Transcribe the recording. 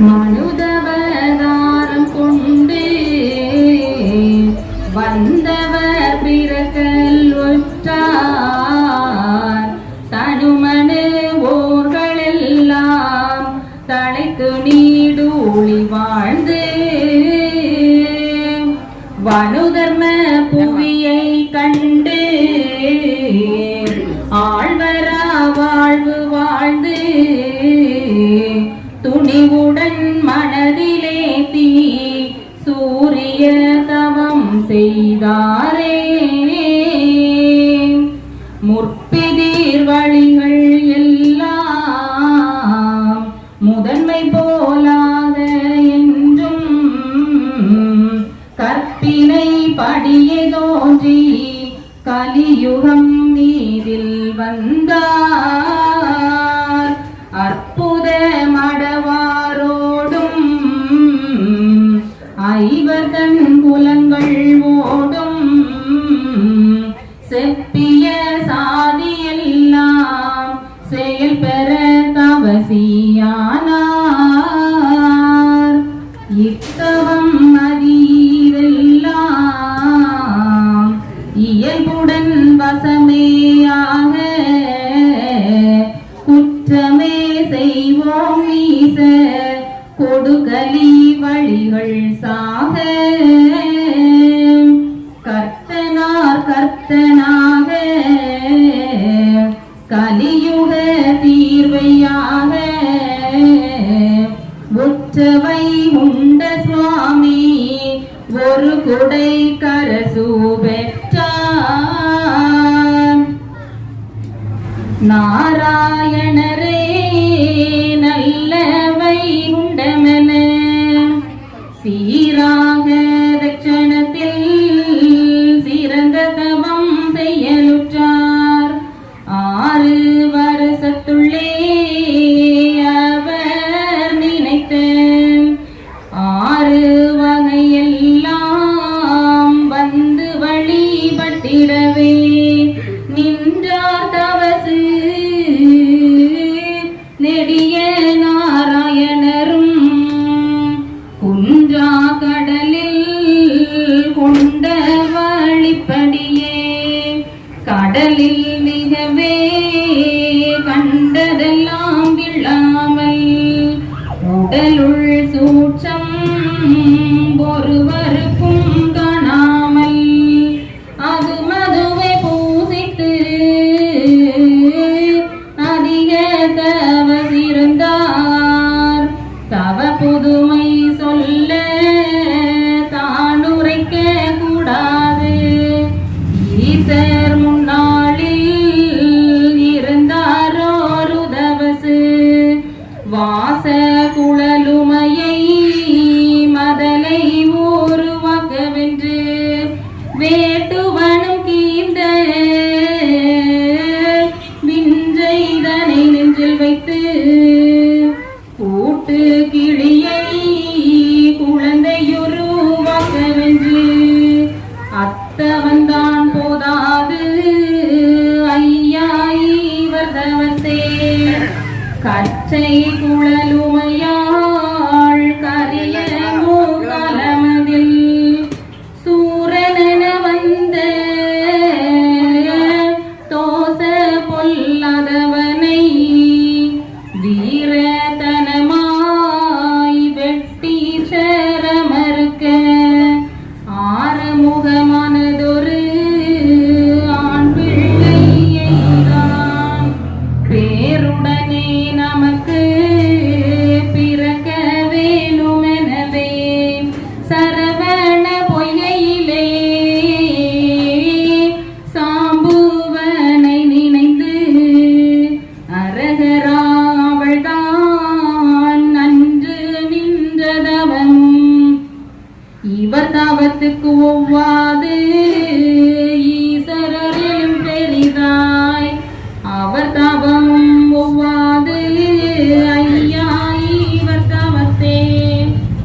மனுதவதாரம் கொண்டு வந்தவர் பிறக்கல் ஒற்றார். தனுமனு ஓர்களெல்லாம் தலைத்து நீடூழி வாழ்ந்து வனுதர்ம புவியை கண்டு ஆழ்வரா வாழ்வு வாழ்ந்து துணிவுடன் மனதிலே தீ சூரிய தவம் செய்தாரே. முற்பிதீர் வழிகள் எல்லாம் முதன்மை போலாத என்றும் கற்பினை படியே தோன்றி கலியுகம் நீரில் வந்தார். ஐவர்தன் குலங்கள் ஓடும் செப்பிய சாதியெல்லாம் செயல் பெற தவசியானார். கொடுகலி வழிகள் சாக. கர்த்தனார் கர்த்தனாக. கலியுக தீர்வையாக. உற்றவை உண்ட சுவாமி ஒரு குடை கடலில் கொண்ட வழிப்படியே கடலில் vem ter பேருடனே நமக்கு பிறக்க வேணுமெனவே சரவண பொய்கையிலே சாம்புவனை நினைந்து அரகராவள்தான் நன்று நின்றதவம். இவர் தாவத்துக்கு ஒவ்வாது